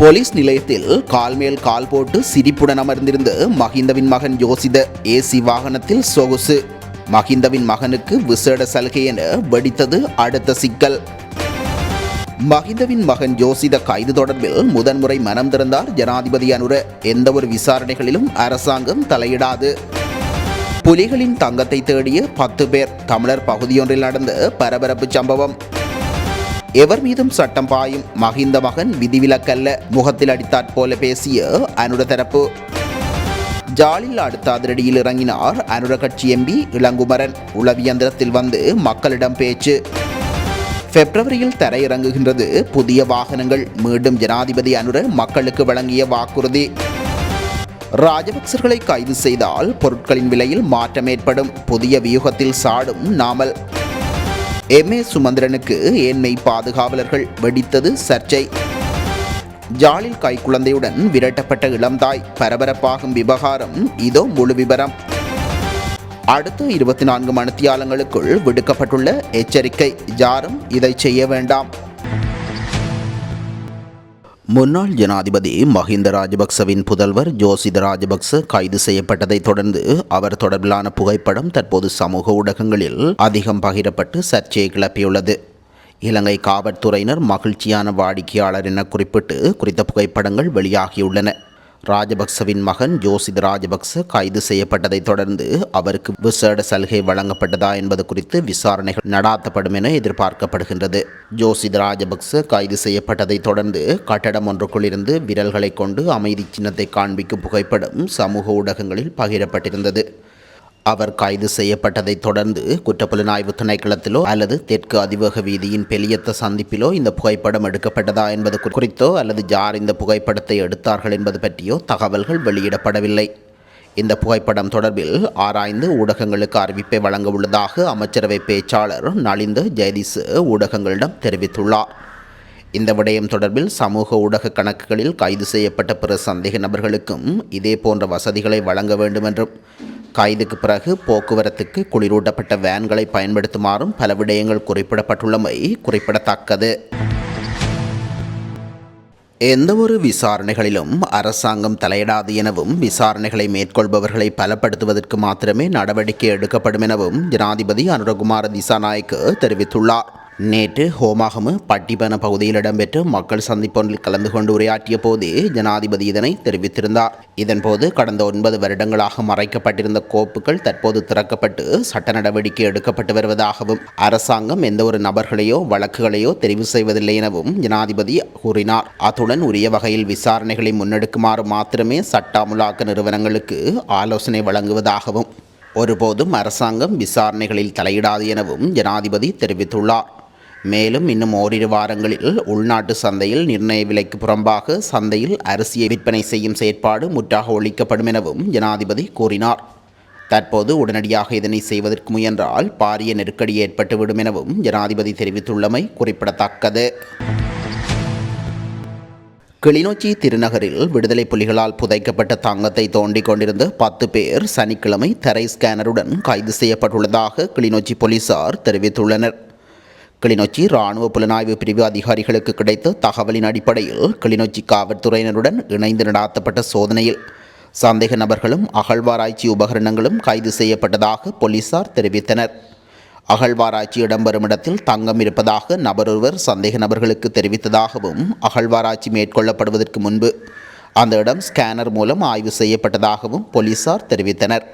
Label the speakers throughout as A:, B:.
A: Police நிலையத்தில் கால் மேல் கால் போட்டு சிரிப்புடன் அமர்ந்திருந்த மஹிந்தவின் மகன் யோசித ஏசி வாகனத்தில் சொகுசு. மஹிந்தவின் மகனுக்கு விசேட சலுகை என வெடித்தது அடுத்த சிக்கல். மஹிந்தவின் மகன் ஜோசித கைது தொடர்பில் முதன்முறை மனம் திறந்தார் ஜனாதிபதி அனுர. ஒரு விசாரணைகளிலும் அரசாங்கம் தலையிடாது. புலிகளின் தங்கத்தை தேடிய பத்து பேர் தமிழர் பகுதியொன்றில் நடந்த பரபரப்பு சம்பவம். எவர் மீதும் சட்டம் பாயும் மஹிந்த மகன் விதிவிலக்கல்ல முகத்தில் அடித்தாற் போல பேசிய அனுட தரப்பு. ஜாலில் அடுத்த அதிரடியில் இறங்கினார் அனுர கட்சி எம்பி இளங்குமரன். உளவியந்திரத்தில் வந்து மக்களிடம் பேச்சு. பிப்ரவரியில் தரையிறங்குகின்றது புதிய வாகனங்கள். மீண்டும் ஜனாதிபதி அனுர மக்களுக்கு வழங்கிய வாக்குறுதி. ராஜபக்சர்களை கைது செய்தால் பொருட்களின் விலையில் மாற்றம் ஏற்படும். புதிய வியூகத்தில் சாடும் நாமல். எம் ஏ சுமந்திரனுக்கு ஏன்மை பாதுகாவலர்கள் வெடித்தது சர்ச்சை. ஜாலில் கைக்குழந்தையுடன் விரட்டப்பட்ட இளம்தாய் பரபரப்பாகும் விவகாரம் இதோ முழு விவரம் அடுத்த இருபத்தி நான்கு மணித்தியாலங்களுக்குள் விடுக்கப்பட்டுள்ள எச்சரிக்கை. யாரும் இதை செய்ய வேண்டாம். முன்னாள் ஜனாதிபதி மஹிந்த ராஜபக்சவின் புதல்வர் ஜோசித ராஜபக்ச கைது செய்யப்பட்டதைத் தொடர்ந்து அவர் தொடர்பிலான புகைப்படம் தற்போது சமூக ஊடகங்களில் அதிகம் பகிரப்பட்டு சர்ச்சையை கிளப்பியுள்ளது. இலங்கை காவல்துறையினர் மகிழ்ச்சியான வாடிக்கையாளர் என குறிப்பிட்டு குறித்த புகைப்படங்கள் வெளியாகியுள்ளன. ராஜபக்சவின் மகன் ஜோசித் ராஜபக்ச கைது செய்யப்பட்டதைத் தொடர்ந்து அவருக்கு விசேட சலுகை வழங்கப்பட்டதா என்பது குறித்து விசாரணைகள் நடாத்தப்படும் என எதிர்பார்க்கப்படுகின்றது. ஜோசித் ராஜபக்ச கைது செய்யப்பட்டதைத் தொடர்ந்து கட்டடம் ஒன்றுக்குள் இருந்து விரல்களை கொண்டு அமைதி சின்னத்தை காண்பிக்கும் புகைப்படம் சமூக ஊடகங்களில் பகிரப்பட்டிருந்தது. அவர் கைது செய்யப்பட்டதைத் தொடர்ந்து குற்றப்புலனாய்வு திணைக்களத்திலோ அல்லது தெற்கு அதிவேக வீதியின் பெலியத்த சந்திப்பிலோ இந்த புகைப்படம் எடுக்கப்பட்டதா என்பது குறித்தோ அல்லது யார் இந்த புகைப்படத்தை எடுத்தார்கள் என்பது பற்றியோ தகவல்கள் வெளியிடப்படவில்லை. இந்த புகைப்படம் தொடர்பில் ஆராய்ந்து ஊடகங்களுக்கு அறிவிப்பை வழங்க உள்ளதாக அமைச்சரவை பேச்சாளர் நலிந்த ஜெயதிஸ் ஊடகங்களிடம் தெரிவித்துள்ளார். இந்த விடயம் தொடர்பில் சமூக ஊடக கணக்குகளில் கைது செய்யப்பட்ட பிற சந்தேக நபர்களுக்கும் இதே போன்ற வசதிகளை வழங்க வேண்டும் என்றும் கைதுக்கு பிறகு போக்குவரத்துக்கு குளிரூட்டப்பட்ட வேன்களை பயன்படுத்துமாறும் பல விடயங்கள் குறிப்பிடப்பட்டுள்ளமை குறிப்பிடத்தக்கது. எந்தவொரு விசாரணைகளிலும் அரசாங்கம் தலையிடாது எனவும் விசாரணைகளை மேற்கொள்பவர்களை பலப்படுத்துவதற்கு மாத்திரமே நடவடிக்கை எடுக்கப்படும் எனவும் ஜனாதிபதி அனுரகுமார திசாநாயக்கு தெரிவித்துள்ளார். நேற்று ஹோமாகம பட்டிபன பகுதியில் இடம்பெற்ற மக்கள் சந்திப்பொன்றில் கலந்து கொண்டு உரையாற்றிய போது ஜனாதிபதி இதனை தெரிவித்திருந்தார். இதன்போது கடந்த ஒன்பது வருடங்களாக மறைக்கப்பட்டிருந்த கோப்புகள் தற்போது திறக்கப்பட்டு சட்ட நடவடிக்கை எடுக்கப்பட்டு வருவதாகவும் அரசாங்கம் எந்த ஒரு நபர்களையோ வழக்குகளையோ தெரிவு செய்வதில்லை எனவும் ஜனாதிபதி கூறினார். அத்துடன் உரிய வகையில் விசாரணைகளை முன்னெடுக்குமாறு மாத்திரமே சட்ட அமுலாக்க நிறுவனங்களுக்கு ஆலோசனை வழங்குவதாகவும் ஒருபோதும் அரசாங்கம் விசாரணைகளில் தலையிடாது எனவும் ஜனாதிபதி தெரிவித்துள்ளார். மேலும் இன்னும் ஓரிரு வாரங்களில் உள்நாட்டு சந்தையில் நிர்ணய விலைக்கு புறம்பாக சந்தையில் அரிசியை விற்பனை செய்யும் செயற்பாடு முற்றாக ஒழிக்கப்படும் எனவும் ஜனாதிபதி கூறினார். தற்போது உடனடியாக இதனை செய்வதற்கு முயன்றால் பாரிய நெருக்கடி ஏற்பட்டுவிடும் எனவும் ஜனாதிபதி தெரிவித்துள்ளமை குறிப்பிடத்தக்கது. கிளிநொச்சி திருநகரில் விடுதலை புலிகளால் புதைக்கப்பட்ட தங்கத்தை தோண்டிக் கொண்டிருந்த பத்து பேர் சனிக்கிழமை தரை ஸ்கேனருடன் கைது செய்யப்பட்டுள்ளதாக கிளிநொச்சி போலீசார் தெரிவித்துள்ளனர். கிளிநொச்சி ராணுவ புலனாய்வு பிரிவு அதிகாரிகளுக்கு கிடைத்த தகவலின் அடிப்படையில் கிளிநொச்சி காவல்துறையினருடன் இணைந்து நடாத்தப்பட்ட சோதனையில் சந்தேக நபர்களும் அகழ்வாராய்ச்சி உபகரணங்களும் கைது செய்யப்பட்டதாக போலீசார் தெரிவித்தனர். அகழ்வாராய்ச்சி இடம்பெறும் இடத்தில் தங்கம் இருப்பதாக நபரொருவர் சந்தேக நபர்களுக்கு தெரிவித்ததாகவும் அகழ்வாராய்ச்சி மேற்கொள்ளப்படுவதற்கு முன்பு அந்த இடம் ஸ்கேனர் மூலம் ஆய்வு செய்யப்பட்டதாகவும் போலீசார் தெரிவித்தனர்.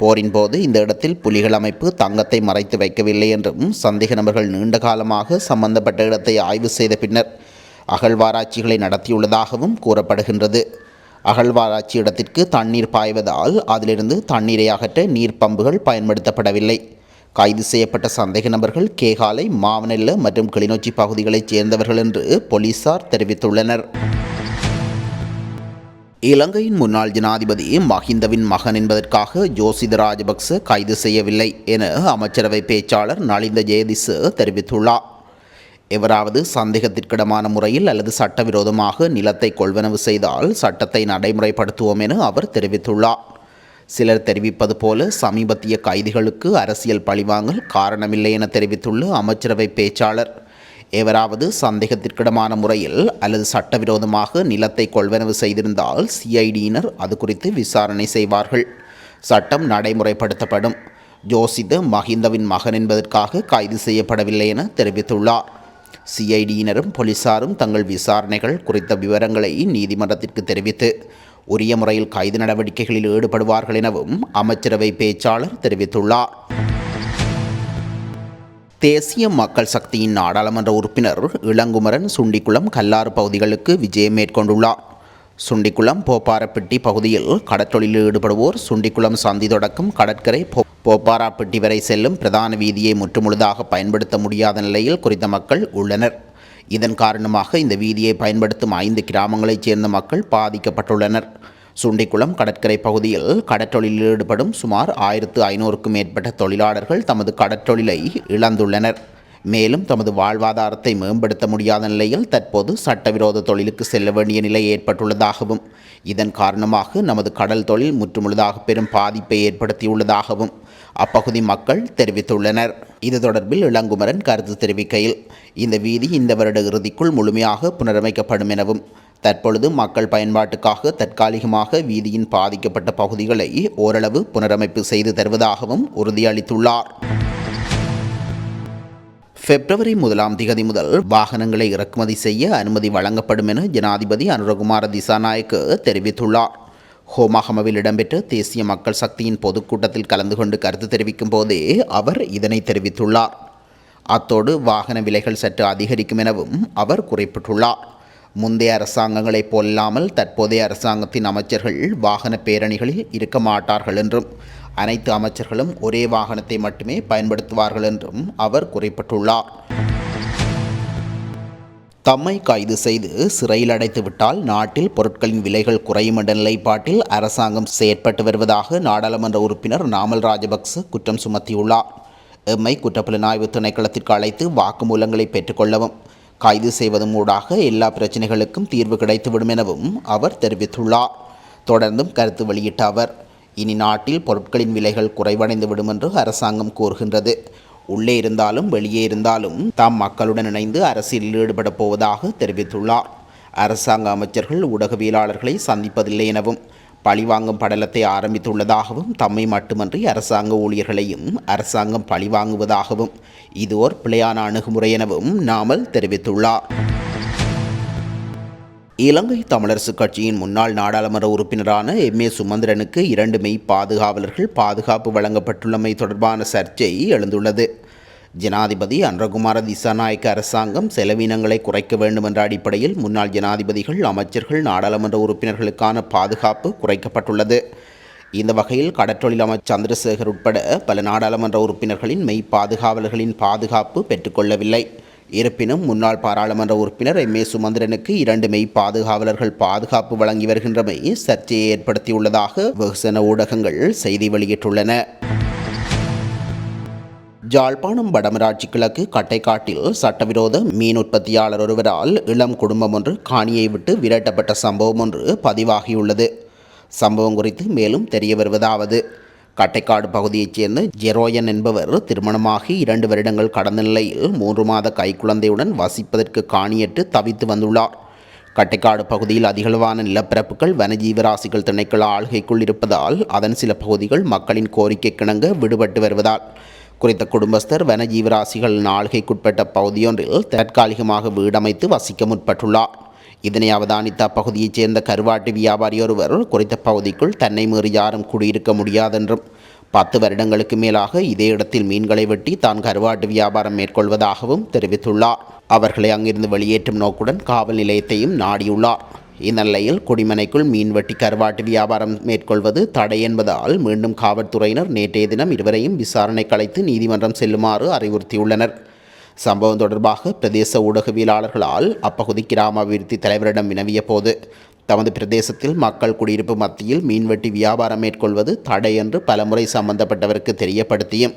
A: போரின் போது இந்த இடத்தில் புலிகள் அமைப்பு தங்கத்தை மறைத்து வைக்கவில்லை என்றும் சந்தேக நபர்கள் நீண்ட காலமாக சம்பந்தப்பட்ட இடத்தை ஆய்வு செய்த பின்னர் அகழ்வாராய்ச்சிகளை நடத்தியுள்ளதாகவும் கூறப்படுகின்றது. அகழ்வாராய்ச்சி இடத்திற்கு தண்ணீர் பாய்வதால் அதிலிருந்து தண்ணீரை அகற்ற நீர் பம்புகள் பயன்படுத்தப்படவில்லை. கைது செய்யப்பட்ட சந்தேக நபர்கள் கேகாலை மாவனெல்ல மற்றும் கிளிநொச்சி பகுதிகளைச் சேர்ந்தவர்கள் என்று போலீசார் தெரிவித்துள்ளனர். இலங்கையின் முன்னாள் ஜனாதிபதி மஹிந்தவின் மகன் என்பதற்காக ஜோசித ராஜபக்ச கைது செய்யவில்லை என அமைச்சரவை பேச்சாளர் நலிந்த ஜெயதிஸ் தெரிவித்துள்ளார். எவராவது சந்தேகத்திற்கிடமான முறையில் அல்லது சட்டவிரோதமாக நிலத்தை கொள்வனவு செய்தால் சட்டத்தை நடைமுறைப்படுத்துவோம் என அவர் தெரிவித்துள்ளார். சிலர் தெரிவிப்பது போல சமீபத்திய கைதிகளுக்கு அரசியல் பழிவாங்கல் காரணமில்லை என தெரிவித்துள்ள அமைச்சரவை பேச்சாளர் எவராவது சந்தேகத்திற்கிடமான முறையில் அல்லது சட்டவிரோதமாக நிலத்தை கொள்வனவு செய்திருந்தால் சிஐடியினர் அது குறித்து விசாரணை செய்வார்கள். சட்டம் நடைமுறைப்படுத்தப்படும். ஜோசித மஹிந்தவின் மகன் என்பதற்காக கைது செய்யப்படவில்லை என தெரிவித்துள்ளார். சிஐடியினரும் போலீசாரும் தங்கள் விசாரணைகள் குறித்த விவரங்களை நீதிமன்றத்திற்கு தெரிவித்து உரிய முறையில் கைது நடவடிக்கைகளில் ஈடுபடுவார்கள் எனவும் அமைச்சரவை பேச்சாளர் தெரிவித்துள்ளார். தேசிய மக்கள் சக்தியின் நாடாளுமன்ற உறுப்பினர் இளங்குமரன் சுண்டிக்குளம் கல்லாறு பகுதிகளுக்கு விஜயம் மேற்கொண்டுள்ளார். சுண்டிக்குளம் போப்பாரப்பட்டி பகுதியில் கடற்றொழிலில் ஈடுபடுவோர் சுண்டிக்குளம் சந்தி தொடக்கம் கடற்கரை போ போப்பாராப்பட்டி வரை செல்லும் பிரதான வீதியை முற்றுமுழுதாக பயன்படுத்த முடியாத நிலையில் குறித்த மக்கள் உள்ளனர். இதன் காரணமாக இந்த வீதியை பயன்படுத்தும் ஐந்து கிராமங்களைச் சேர்ந்த மக்கள் பாதிக்கப்பட்டுள்ளனர். சுண்டிக்குளம் கடற்கரை பகுதியில் கடற்றொழிலில் ஈடுபடும் சுமார் ஆயிரத்து ஐநூறுக்கும் மேற்பட்ட தொழிலாளர்கள் தமது கடற்றொழிலை இழந்துள்ளனர். மேலும் தமது வாழ்வாதாரத்தை மேம்படுத்த முடியாத நிலையில் தற்போது சட்டவிரோத தொழிலுக்கு செல்ல வேண்டிய நிலை ஏற்பட்டுள்ளதாகவும் இதன் காரணமாக நமது கடல் தொழில் முற்றுமுழுதாக பெரும் பாதிப்பை ஏற்படுத்தியுள்ளதாகவும் அப்பகுதி மக்கள் தெரிவித்துள்ளனர். இது தொடர்பில் இளங்குமரன் கருத்து தெரிவிக்கையில் இந்த வீதி இந்த வருட இறுதிக்குள் முழுமையாக புனரமைக்கப்படும் எனவும் தற்பொழுது மக்கள் பயன்பாட்டுக்காக தற்காலிகமாக வீதியின் பாதிக்கப்பட்ட பகுதிகளை ஓரளவு புனரமைப்பு செய்து தருவதாகவும் உறுதியளித்துள்ளார். பிப்ரவரி முதலாம் திகதி முதல் வாகனங்களை இறக்குமதி செய்ய அனுமதி வழங்கப்படும் என ஜனாதிபதி அனுரகுமார திசாநாயக்கு தெரிவித்துள்ளார். ஹோமாகமவில் இடம்பெற்ற தேசிய மக்கள் சக்தியின் பொதுக்கூட்டத்தில் கலந்து கொண்டு கருத்து தெரிவிக்கும் போதே அவர் இதனை தெரிவித்துள்ளார். அத்தோடு வாகன விலைகள் சற்று அதிகரிக்கும் எனவும் அவர் குறிப்பிட்டுள்ளார். முந்தைய அரசாங்கங்களைப் போல்லாமல் தற்போதைய அரசாங்கத்தின் அமைச்சர்கள் வாகன பேரணிகளில் இருக்க மாட்டார்கள் என்றும் அனைத்து அமைச்சர்களும் ஒரே வாகனத்தை மட்டுமே பயன்படுத்துவார்கள் என்றும் அவர் குறிப்பிட்டுள்ளார். தம்மை கைது செய்து சிறையில் அடைத்துவிட்டால் நாட்டில் பொருட்களின் விலைகள் குறையும் என்ற நிலைப்பாட்டில் அரசாங்கம் செயற்பட்டு வருவதாக நாடாளுமன்ற உறுப்பினர் நாமல் ராஜபக்ச குற்றம் சுமத்தியுள்ளார். எம்மை குற்றப்புலனாய்வு திணைக்களத்திற்கு அழைத்து வாக்குமூலங்களை பெற்றுக்கொள்ளவும் கைது செய்வதும் ஊடாக எல்லா பிரச்சனைகளுக்கும் தீர்வு கிடைத்துவிடும் எனவும் அவர் தெரிவித்துள்ளார். தொடர்ந்தும் கருத்து வெளியிட்ட அவர் இனி நாட்டில் பொருட்களின் விலைகள் குறைவடைந்து விடும் என்று அரசாங்கம் கூறுகின்றது. உள்ளே இருந்தாலும் வெளியே இருந்தாலும் தாம் மக்களுடன் இணைந்து அரசியலில் ஈடுபடப் போவதாக தெரிவித்துள்ளார். அரசாங்க அமைச்சர்கள் ஊடகவியலாளர்களை சந்திப்பதில்லை எனவும் பழிவாங்கும் படலத்தை ஆரம்பித்துள்ளதாகவும் தம்மை மட்டுமன்றி அரசாங்க ஊழியர்களையும் அரசாங்கம் பழிவாங்குவதாகவும் இது ஓர் பிழையான அணுகுமுறை எனவும் நாமல் தெரிவித்துள்ளார். இலங்கை தமிழரசு கட்சியின் முன்னாள் நாடாளுமன்ற உறுப்பினரான எம் ஏ சுமந்திரனுக்கு இரண்டு மெய் பாதுகாவலர்கள் பாதுகாப்பு வழங்கப்பட்டுள்ளமை தொடர்பான சர்ச்சை எழுந்துள்ளது. ஜனாதிபதி அன்றகுமார திசாநாயக்க அரசாங்கம் செலவினங்களை குறைக்க வேண்டும் என்ற அடிப்படையில் முன்னாள் ஜனாதிபதிகள் அமைச்சர்கள் நாடாளுமன்ற உறுப்பினர்களுக்கான பாதுகாப்பு குறைக்கப்பட்டுள்ளது. இந்த வகையில் கடற்றொழில் அமைச்சர் சந்திரசேகர் உட்பட பல நாடாளுமன்ற உறுப்பினர்களின் மெய் பாதுகாவலர்களின் பாதுகாப்பு பெற்றுக்கொள்ளவில்லை. இருப்பினும் முன்னாள் பாராளுமன்ற உறுப்பினர் எம். ஏ. சுமந்திரனுக்கு இரண்டு மெய் பாதுகாவலர்கள் பாதுகாப்பு வழங்கி வருகின்றமை சர்ச்சையை ஏற்படுத்தியுள்ளதாக வெகுசன ஊடகங்கள் செய்தி வெளியிட்டுள்ளன. ஜாழ்ப்பாணம் வடமராட்சி கிழக்கு கட்டைக்காட்டில் சட்டவிரோத மீன் உற்பத்தியாளர் ஒருவரால் இளம் குடும்பம் ஒன்று காணியை விட்டு விரட்டப்பட்ட சம்பவம் ஒன்று பதிவாகியுள்ளது. சம்பவம் குறித்து மேலும் தெரிய வருவதாவது. கட்டைக்காடு பகுதியைச் சேர்ந்த ஜெரோயன் என்பவர் திருமணமாகி இரண்டு வருடங்கள் கடந்த நிலையில் மூன்று மாத கைக்குழந்தையுடன் வசிப்பதற்கு காணியற்று தவித்து வந்துள்ளார். கட்டைக்காடு பகுதியில் அதிகளவான நிலப்பரப்புகள் வனஜீவராசிகள் திணைக்கள ஆளுகைக்குள் இருப்பதால் அதன் சில பகுதிகள் மக்களின் கோரிக்கை கிணங்க விடுபட்டு வருவதால் குறித்த குடும்பஸ்தர் வனஜீவராசிகள் நாளிகைக்குட்பட்ட பகுதியொன்றில் தற்காலிகமாக வீடமைத்து வசிக்க முற்பட்டுள்ளார். இதனை அவதானித்த அப்பகுதியைச் சேர்ந்த கருவாட்டு வியாபாரி ஒருவர் குறித்த பகுதிக்குள் தன்னை மீறி யாரும் குடியிருக்க முடியாதென்றும் பத்து வருடங்களுக்கு மேலாக இதே இடத்தில் மீன்களை வெட்டி தான் கருவாட்டு வியாபாரம் மேற்கொள்வதாகவும் தெரிவித்துள்ளார். அவர்களை அங்கிருந்து வெளியேற்றும் நோக்குடன் காவல் நிலையத்தையும் நாடியுள்ளார். இந்நிலையில் குடிமனைக்குள் மீன்வெட்டி கருவாட்டு வியாபாரம் மேற்கொள்வது தடை என்பதால் மீண்டும் காவல்துறையினர் நேற்றைய தினம் இருவரையும் விசாரணை கலைத்து நீதிமன்றம் செல்லுமாறு அறிவுறுத்தியுள்ளனர். சம்பவம் தொடர்பாக பிரதேச ஊடகவியலாளர்களால் அப்பகுதி கிராம அபிவிருத்தி தலைவரிடம் வினவிய போது தமது பிரதேசத்தில் மக்கள் குடியிருப்பு மத்தியில் மீன்வெட்டி வியாபாரம் மேற்கொள்வது தடை என்று பலமுறை சம்பந்தப்பட்டவருக்கு தெரியப்படுத்தியும்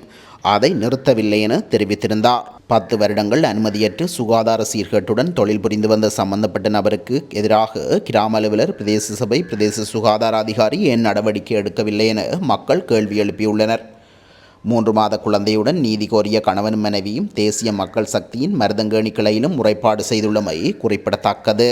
A: அதை நிறுத்தவில்லை என தெரிவித்திருந்தார். பத்து வருடங்கள் அனுமதியற்று சுகாதார சீர்கேட்டுடன் தொழில் புரிந்து வந்த சம்பந்தப்பட்ட நபருக்கு எதிராக கிராம அலுவலர் பிரதேச சபை பிரதேச சுகாதார அதிகாரி ஏன் நடவடிக்கை எடுக்கவில்லை என மக்கள் கேள்வி எழுப்பியுள்ளனர். மூன்று மாத குழந்தையுடன் நீதி கோரிய கணவன் மனைவியும் தேசிய மக்கள் சக்தியின் மருதங்கேணி கிளையிலும் முறைப்பாடு செய்துள்ளமை குறிப்பிடத்தக்கது.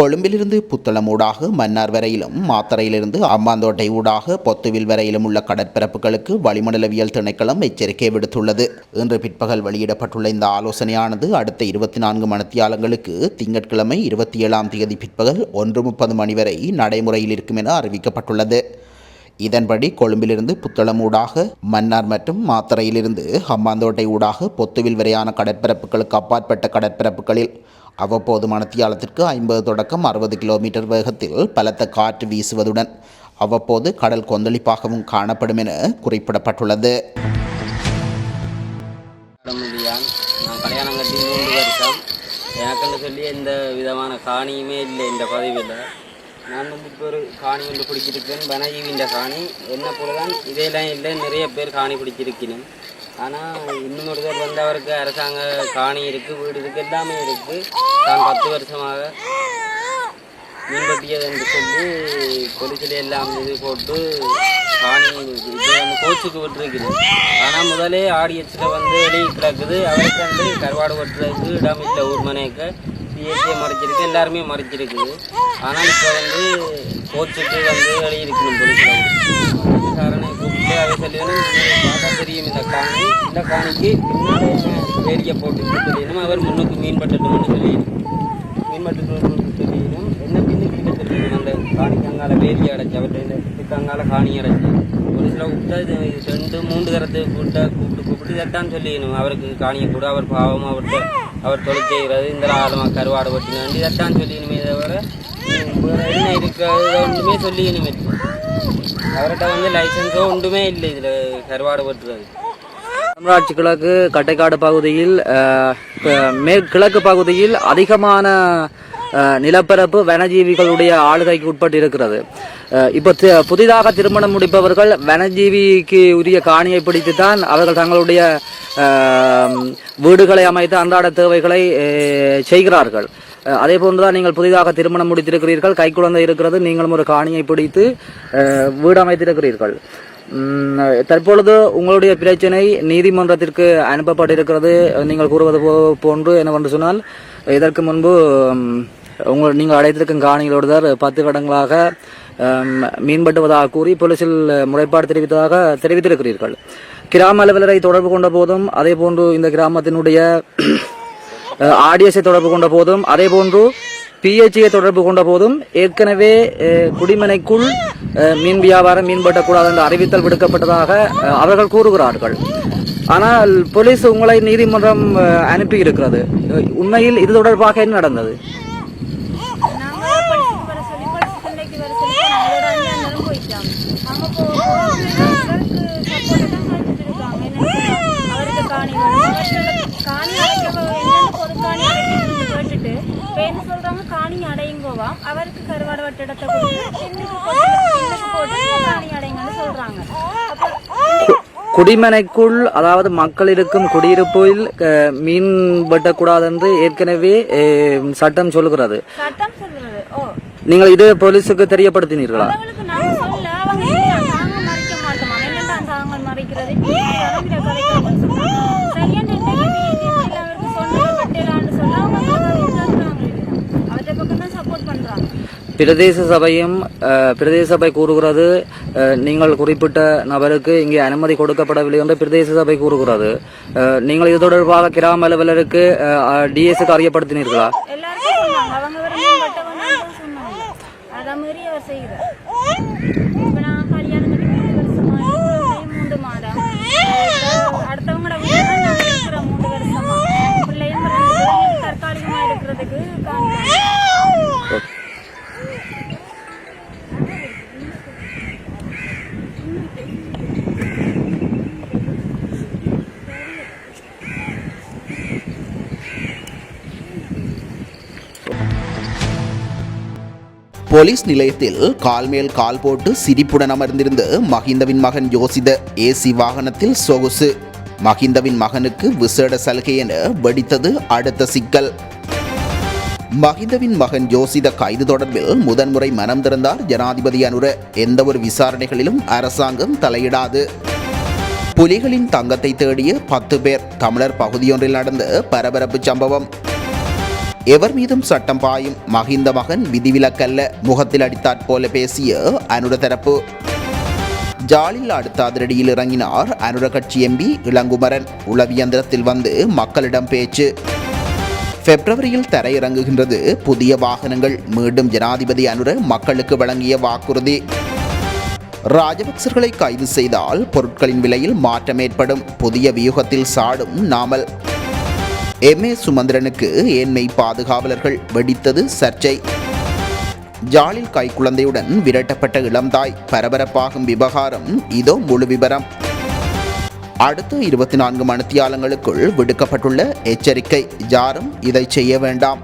A: கொழும்பிலிருந்து புத்தளம் ஊடாக மன்னார் வரையிலும் மாத்தரையிலிருந்து அம்பாந்தோட்டை ஊடாக பொத்துவில் வரையிலும் உள்ள கடற்பரப்புகளுக்கு வளிமண்டலவியல் திணைக்களம் எச்சரிக்கை விடுத்துள்ளது. இன்று பிற்பகல் வெளியிடப்பட்டுள்ள இந்த ஆலோசனையானது அடுத்த இருபத்தி நான்கு மணித்தியாலங்களுக்கு திங்கட்கிழமை இருபத்தி ஏழாம் தேதி பிற்பகல் ஒன்று முப்பது மணி வரை நடைமுறையில் இருக்கும் என அறிவிக்கப்பட்டுள்ளது. இதன்படி கொழும்பிலிருந்து புத்தளம் ஊடாக மன்னார் மற்றும் மாத்தரையிலிருந்து ஹம்பாந்தோட்டை ஊடாக பொத்துவில் வரையான கடற்பரப்புகளுக்கு அப்பாற்பட்ட கடற்பரப்புகளில் அவ்வப்போது மணத்தியாலத்திற்கு ஐம்பது தொடக்கம் அறுபது கிலோமீட்டர் வேகத்தில் பலத்த காற்று வீசுவதுடன் அவ்வப்போது கடல் கொந்தளிப்பாகவும் காணப்படும் என குறிப்பிடப்பட்டுள்ளது.
B: நான் கல்யாணம் கட்டி மூன்று வருஷம். எனக்குன்னு சொல்லி எந்த விதமான காணியுமே இல்லை இந்த பதவியில் நான் வந்து இப்போ ஒரு காணி வந்து பிடிச்சிருக்கேன் வனஜீவின்ற காணி. என்ன போல தான் இதெல்லாம் இல்லை நிறைய பேர் காணி பிடிச்சிருக்கணும் ஆனால் இன்னும் ஒருத்தர் வந்தவருக்கு அரசாங்க காணி இருக்குது வீடு இருக்குது எல்லாமே இருக்குது நான் பத்து வருஷமாக மீன்பட்டியது என்று சொல்லி பொலிசில் எல்லாம் இது போட்டு காணி இது வந்து கோச்சுக்கு விட்டுருக்குது ஆனால் முதலே ஆடியச்சில் வந்து வெளியே கிடக்குது. அவருக்கு வந்து கருவாடு வெட்டுறதுக்கு இடம் இல்லை ஊர் மனைக்கு. மறைச்சிருக்கு எல்லாருமே மறைச்சிருக்குது. ஆனால் இப்போ வந்து கோச்சுக்கு வந்து வெளியே இருக்கணும் பொலிசில் விசாரணை கூப்பிட்டு அதை சொல்லி தெரியும் இந்த காணி. இந்த காணிக்கு வேடிக்கை போட்டு தெரியணும் அவர் முன்னுக்கு மீன் பட்டட்டும்னு தெரியணும் மீன் பட்டட்டும்னு தெரியணும் என்ன பின்னு கிட்ட தெரியணும் அந்த காணிக்கு அங்கால வேலி அடைச்சி அவர்கிட்ட அங்கால காணி அடைச்சி. ஒரு சில விட்டா ரெண்டு மூன்று தரத்தை கூப்பிட்டா கூப்பிட்டு கூப்பிட்டு இதைத்தான் சொல்லிடணும் அவருக்கு காணியை கூட அவர் பாவம் அவர்கிட்ட அவர் தொழில் செய்கிறது இந்த ஆழமாக கருவாடு பட்டினு இதைத்தான் சொல்லிடணுமே தவிர ம், என்ன இருக்கிறது ஒன்றுமே சொல்லிடணுமே அவர்கிட்ட வந்து லைசன்ஸோ ஒன்றுமே இல்லை இதில் கருவாடு வெட்டுறது.
C: தமிழாட்சி கிழக்கு கட்டைக்காடு பகுதியில் மேற்கிழக்கு பகுதியில் அதிகமான நிலப்பரப்பு வனஜீவிகளுடைய ஆளுகைக்கு உட்பட்டு இருக்கிறது இப்போ தி- புதிதாக திருமணம் முடிப்பவர்கள் வனஜீவிக்கு உரிய காணியை பிடித்து தான் அவர்கள் தங்களுடைய வீடுகளை அமைத்து அன்றாட தேவைகளை செய்கிறார்கள். அதே போன்றுதான் நீங்கள் புதிதாக திருமணம் முடித்திருக்கிறீர்கள். கைக்குழந்தை இருக்கிறது. நீங்களும் ஒரு காணியை பிடித்து வீடு அமைத்திருக்கிறீர்கள். தற்பொழுது உங்களுடைய பிரச்சனை நீதிமன்றத்திற்கு அனுப்பப்பட்டிருக்கிறது. நீங்கள் கூறுவது போ- போன்று என்னவென்று சொன்னால் இதற்கு முன்பு உங்கள் நீங்கள் அடைத்திருக்கும் காணிகளோடுதான் பத்து வருடங்களாக மீன்பட்டுவதாக கூறி போலீசில் முறைப்பாடு தெரிவித்ததாக தெரிவித்திருக்கிறீர்கள். கிராம அலுவலரை தொடர்பு கொண்ட போதும் அதே போன்று இந்த கிராமத்தினுடைய ஆடியஸை தொடர்பு கொண்ட போதும் அதே போன்று பிஹெச்சியை தொடர்பு கொண்ட போதும் ஏற்கனவே குடிமனைக்குள் மீன் வியாபாரம் மீன்பட்டக்கூடாது என்ற அறிவித்தல் விடுக்கப்பட்டதாக அவர்கள் கூறுகிறார்கள். ஆனால் போலீஸ் உங்களை நீதிமன்றம் அனுப்பி இருக்கிறது உண்மையில் இது தொடர்பாக என்ன நடந்தது
D: நாங்க படிச்சுட்டு வர சொல்லி படிச்சு சண்டைக்கு வர சொல்லி நாங்களோட அஞ்சு அண்ணனும் போயிட்டாங்க அங்க போகும்போது அவருக்கு சப்போர்ட் தான் கழிச்சிருக்காங்க அவருக்கு காணி வேணும் அவருக்கு காணி அடைக்க என்னென்ன பொது காணி அடைக்கணும்னு கேட்டுட்டு இப்போ என்ன சொல்றாங்க காணி அடையுங்கோவா அவருக்கு கருவாடு வட்டிடத்தை அடைங்கன்னு சொல்றாங்க.
C: குடிமனைக்குள் அதாவது மக்கள் இருக்கும் குடியிருப்பில் மீன் வெட்டக்கூடாது என்று ஏற்கனவே சட்டம்
D: ஓ.
C: நீங்கள் இது போலீஸுக்கு தெரியப்படுத்தினீர்களா? பிரதேச சபையும் பிரதேச சபை கூறுகிறது நீங்கள் குறிப்பிட்ட நபருக்கு இங்கே அனுமதி கொடுக்கப்படவில்லை என்று பிரதேச சபை கூறுகிறது நீங்கள் இது தொடர்பாக கிராம அலுவலருக்கு டிஎஸ்க்கு அறியப்படுத்தினீர்களா?
A: போலீஸ் நிலையத்தில் கால் மேல் கால் போட்டு சிரிப்புடன் அமர்ந்திருந்த மஹிந்தவின் மகன் யோசித ஏசி வாகனத்தில் சொகுசு. மஹிந்தவின் மகனுக்கு விசேட சலுகை என வெடித்தது அடுத்த சிக்கல். மஹிந்தவின் மகன் ஜோசித கைது தொடர்பில் முதன்முறை மனம் திறந்தார் ஜனாதிபதி அனுர. ஒரு விசாரணைகளிலும் அரசாங்கம் தலையிடாது. புலிகளின் தங்கத்தை தேடிய பத்து பேர் தமிழர் பகுதியொன்றில் நடந்த பரபரப்பு சம்பவம். எவர் மீதும் சட்டம் பாயும் மஹிந்த மகன் விதிவிலக்கல்ல முகத்தில் அடித்தாற் போல பேசிய அனுர தரப்பு. ஜாலில் அடுத்த அதிரடியில் இறங்கினார் அனுர கட்சி எம்பி இளங்குமரன். உளவியந்திரத்தில் வந்து மக்களிடம் பேச்சு. பிப்ரவரியில் தரையிறங்குகின்றது புதிய வாகனங்கள். மீண்டும் ஜனாதிபதி அனுர மக்களுக்கு வழங்கிய வாக்குறுதி. ராஜபக்சர்களை கைது செய்தால் பொருட்களின் விலையில் மாற்றம் ஏற்படும். புதிய வியூகத்தில் சாடும் நாமல். எம் ஏ சுமந்திரனுக்கு ஏன்மை பாதுகாவலர்கள் வெடித்தது சர்ச்சை. ஜாலில் கைக்குழந்தையுடன் விரட்டப்பட்ட இளம்தாய் பரபரப்பாகும் விவகாரம் இதோ முழு விவரம் அடுத்த இருபத்தி நான்கு மணித்தியாலங்களுக்குள் விடுக்கப்பட்டுள்ள எச்சரிக்கை. யாரும் இதை செய்ய வேண்டாம்.